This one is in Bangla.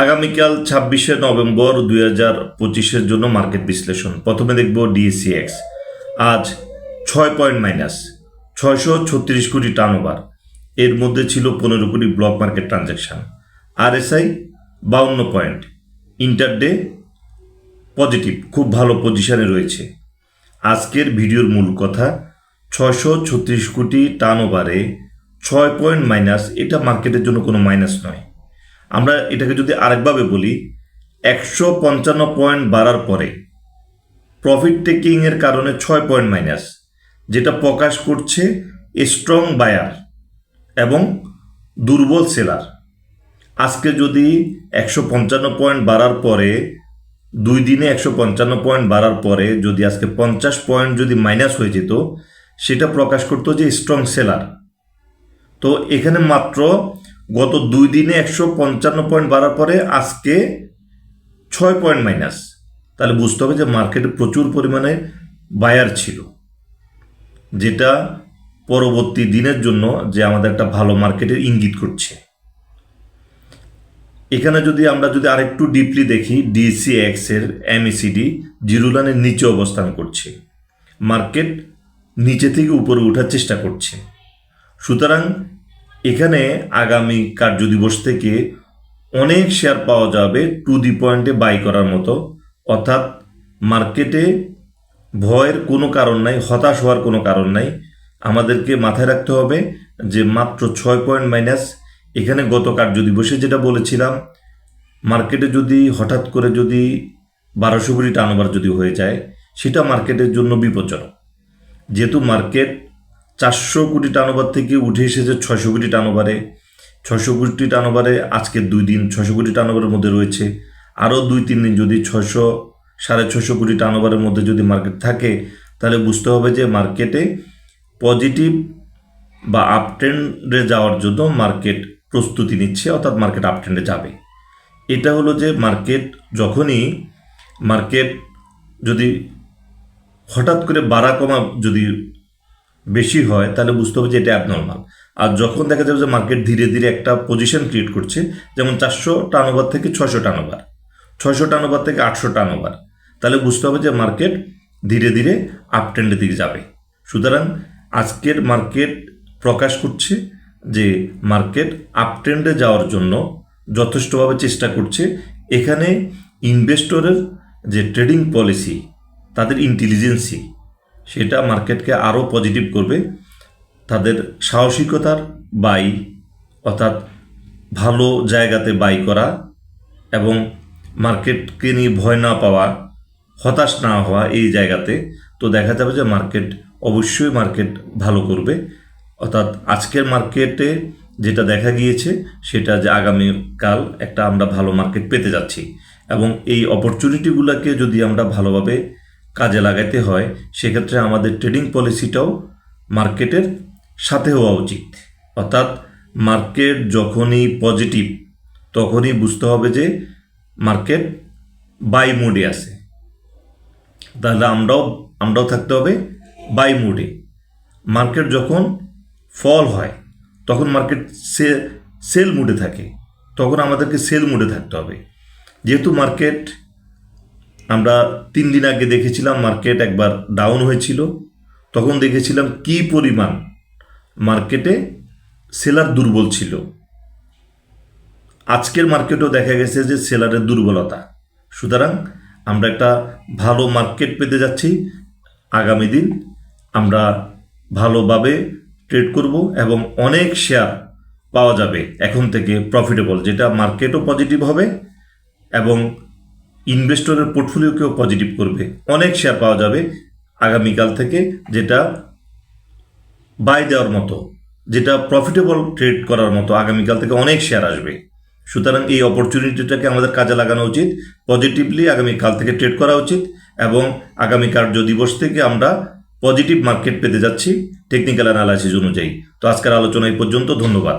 আগামীকাল ছাব্বিশে নভেম্বর দুই হাজার পঁচিশের জন্য মার্কেট বিশ্লেষণ। প্রথমে দেখব ডিএসিএক্স আজ ছয় পয়েন্ট মাইনাস, ছয়শো ছত্রিশ কোটি টার্ন ওভার এর মধ্যে ছিল পনেরো কোটি ব্লক মার্কেট ট্রানজ্যাকশন আরএসআই বাউন্ন পয়েন্ট। ইন্টারডে পজিটিভ খুব ভালো পজিশনে রয়েছে। আজকের ভিডিওর মূল কথা, ছয়শো ছত্রিশ কোটি টার্ন ওভারে ছয় পয়েন্ট মাইনাস, এটা মার্কেটের জন্য কোনো মাইনাস নয়। আমরা এটাকে যদি আরেকভাবে বলি, একশো পঞ্চান্ন পয়েন্ট বাড়ার পরে প্রফিট টেকিংয়ের কারণে ছয় পয়েন্ট মাইনাস যেটা প্রকাশ করছে স্ট্রং বায়ার এবং দুর্বল সেলার আজকে যদি একশো পঞ্চান্ন পয়েন্ট বাড়ার পরে, দুই দিনে একশো পঞ্চান্ন পয়েন্ট বাড়ার পরে যদি আজকে পঞ্চাশ পয়েন্ট যদি মাইনাস হয়ে যেত, সেটা প্রকাশ করতো যে স্ট্রং সেলার তো এখানে মাত্র গত দুই দিনে একশো পঞ্চান্ন পয়েন্ট বাড়ার পরে আজকে ছয় পয়েন্ট মাইনাস তাহলে বুঝতে হবে যে মার্কেটে প্রচুর পরিমাণে বায়ার ছিল। যেটা পরবর্তী দিনের জন্য যে আমাদের একটা ভালো মার্কেটের ইঙ্গিত করছে। এখানে যদি আমরা যদি আরেকটু ডিপলি দেখি ডিসিএক্স এর এমএসিডি জিরো লাইনের নিচে অবস্থান করছে। মার্কেট নিচে থেকে উপরে ওঠার চেষ্টা করছে। সুতরাং এখানে আগামী কার্যদিবস থেকে অনেক শেয়ার পাওয়া যাবে টু দি পয়েন্টে বাই করার মতো। অর্থাৎ মার্কেটে ভয়ের কোনো কারণ নাই, হতাশ হওয়ার কোনো কারণ নাই। আমাদেরকে মাথায় রাখতে হবে যে মাত্র ছয় পয়েন্ট মাইনাস এখানে গত কার্যদিবসে যেটা বলেছিলাম মার্কেটে যদি হঠাৎ করে যদি বারোশো কোটি টার্নওভার যদি হয়ে যায়, সেটা মার্কেটের জন্য বিপজ্জনক। যেহেতু মার্কেট চারশো কোটি টার্নওভার থেকে উঠে এসেছে ছয়শো কোটি টার্নওভারে ছয়শো কোটি টার্নওভারে আজকের দুই দিন ছয়শো কোটি টার্নওভারের মধ্যে রয়েছে। আরও দুই, তিন দিন যদি ছয়শো, সাড়ে ছশো কোটি টার্নওভারের মধ্যে যদি মার্কেট থাকে, তাহলে বুঝতে হবে যে মার্কেটে পজিটিভ বা আপ ট্রেন্ডে যাওয়ার জন্য মার্কেট প্রস্তুতি নিচ্ছে, অর্থাৎ মার্কেট আপ ট্রেন্ডে যাবে। এটা হলো যে মার্কেট যখনই মার্কেট যদি হঠাৎ করে বাড়া কমা যদি বেশি হয়, তাহলে বুঝতে হবে যে এটা অ্যাবনর্মাল আর যখন দেখা যাবে যে মার্কেট ধীরে ধীরে একটা পজিশন ক্রিয়েট করছে, যেমন চারশো টার্নওভার থেকে ছয়শো টার্নওভার ছয়শো টার্নওভার থেকে আটশো টার্নওভার তাহলে বুঝতে হবে যে মার্কেট ধীরে ধীরে আপ ট্রেন্ডের দিকে যাবে। সুতরাং আজকের মার্কেট প্রকাশ করছে যে মার্কেট আপ ট্রেন্ডে যাওয়ার জন্য যথেষ্টভাবে চেষ্টা করছে। এখানে ইনভেস্টরের যে ট্রেডিং পলিসি তাদের ইন্টেলিজেন্সি সেটা মার্কেটকে আরও পজিটিভ করবে। তাদের সাহসিকতার বাই অর্থাৎ ভালো জায়গাতে বাই করা এবং মার্কেটকে নিয়ে ভয় না পাওয়া, হতাশ না হওয়া এই জায়গাতে, তো দেখা যাবে যে মার্কেট অবশ্যই মার্কেট ভালো করবে। অর্থাৎ আজকের মার্কেটে যেটা দেখা গিয়েছে, সেটা যে আগামীকাল একটা আমরা ভালো মার্কেট পেতে যাচ্ছি। এবং এই অপরচুনিটিগুলোকে যদি আমরা ভালোভাবে কাজে লাগাইতে হয়, সেক্ষেত্রে আমাদের ট্রেডিং পলিসিটাও মার্কেটের সাথে হওয়া উচিত। অর্থাৎ মার্কেট যখনই পজিটিভ তখনই বুঝতে হবে যে মার্কেট বাই মুডে আছে। তাহলে আমরাও আমরাও থাকতে হবে বাই মুডে মার্কেট যখন ফল হয়, তখন মার্কেট সে সেল মুডে থাকে, তখন আমাদেরকে সেল মুডে থাকতে হবে। যেহেতু মার্কেট আমরা তিন দিন আগে দেখেছিলাম মার্কেট একবার ডাউন হয়েছিল। তখন দেখেছিলাম কি পরিমাণ মার্কেটে সেলার দুর্বল ছিল। আজকের মার্কেটও দেখা গেছে যে সেলারের দুর্বলতা। সুতরাং আমরা একটা ভালো মার্কেট পেতে যাচ্ছি। আগামী দিন আমরা ভালোভাবে ট্রেড করব এবং অনেক শেয়ার পাওয়া যাবে এখন থেকে প্রফিটেবল যেটা মার্কেটও পজিটিভ হবে এবং ইনভেস্টরের পোর্টফোলিওকেও পজিটিভ করবে। অনেক শেয়ার পাওয়া যাবে আগামীকাল থেকে যেটা বাই দেওয়ার মতো, যেটা প্রফিটেবল ট্রেড করার মতো আগামীকাল থেকে অনেক শেয়ার আসবে। সুতরাং এই অপরচুনিটিটাকে আমাদের কাজে লাগানো উচিত পজিটিভলি আগামীকাল থেকে ট্রেড করা উচিত এবং আগামী কার্য দিবস থেকে আমরা পজিটিভ মার্কেট পেতে যাচ্ছি টেকনিক্যাল অ্যানালাইসিস অনুযায়ী। তো আজকের আলোচনা এই পর্যন্ত, ধন্যবাদ।